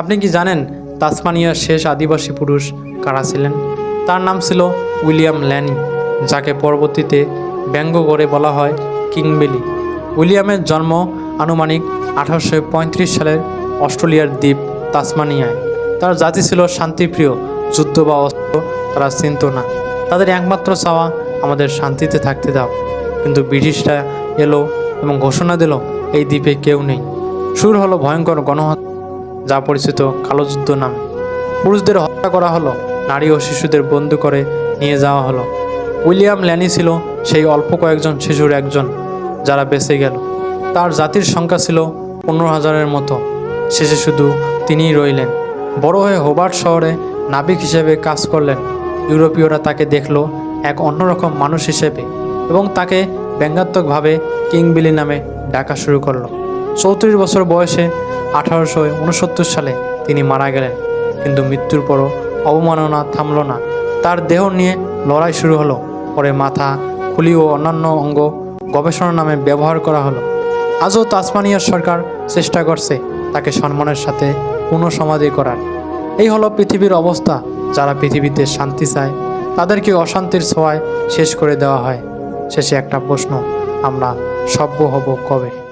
আপনি কি জানেন তাসমানিয়ার শেষ আদিবাসী পুরুষ কারা ছিলেন? তার নাম ছিল উইলিয়াম ল্যানি, যাকে পরবর্তীতে ব্যঙ্গ করে বলা হয় কিংবেলি উইলিয়ামের জন্ম আনুমানিক আঠারোশো পঁয়ত্রিশ সালের অস্ট্রেলিয়ার দ্বীপ তাসমানিয়ায়। তার জাতি ছিল শান্তিপ্রিয়, যুদ্ধ বা অস্ত্র তারা চিনত না। তাদের একমাত্র চাওয়া, আমাদের শান্তিতে থাকতে দাও। কিন্তু ব্রিটিশরা এলো এবং ঘোষণা দিল, এই দ্বীপে কেউ নেই। শুরু হলো ভয়ঙ্কর গণহত্যা। যা পরিচিত কালো যুদ্ধ নামে। পুরুষদের হত্যা করা হলো, নারী ও শিশুদের বন্দি করে নিয়ে যাওয়া হলো। উইলিয়াম ল্যানি ছিল সেই অল্প কয়েকজন শিশুর একজন, যারা বেঁচে গেল। তার জাতির সংখ্যা ছিল পনেরো হাজারের মতো। শেষে শুধু তিনিই রইলেন। বড় হয়ে হোবার্ট শহরে নাবিক হিসেবে কাজ করলেন। ইউরোপীয়রা তাকে দেখল এক অন্যরকম মানুষ হিসেবে এবং তাকে ব্যঙ্গাত্মকভাবে কিংবিলি নামে ডাকা শুরু করল। চৌত্রিশ বছর বয়সে আঠারোশো উনসত্তর সালে তিনি মারা গেলেন। কিন্তু মৃত্যুর পরও অবমাননা থামল না। তার দেহ নিয়ে লড়াই শুরু হলো। পরে মাথা, খুলি ও অন্যান্য অঙ্গ গবেষণা নামে ব্যবহার করা হলো। আজও তাসমানিয়ার সরকার চেষ্টা করছে তাকে সম্মানের সাথে পুনঃসমাধি করার। এই হলো পৃথিবীর অবস্থা। যারা পৃথিবীতে শান্তি চায় তাদেরকে অশান্তির ছোঁয়ায় শেষ করে দেওয়া হয়। শেষে একটা প্রশ্ন, আমরা সভ্য হব কবে?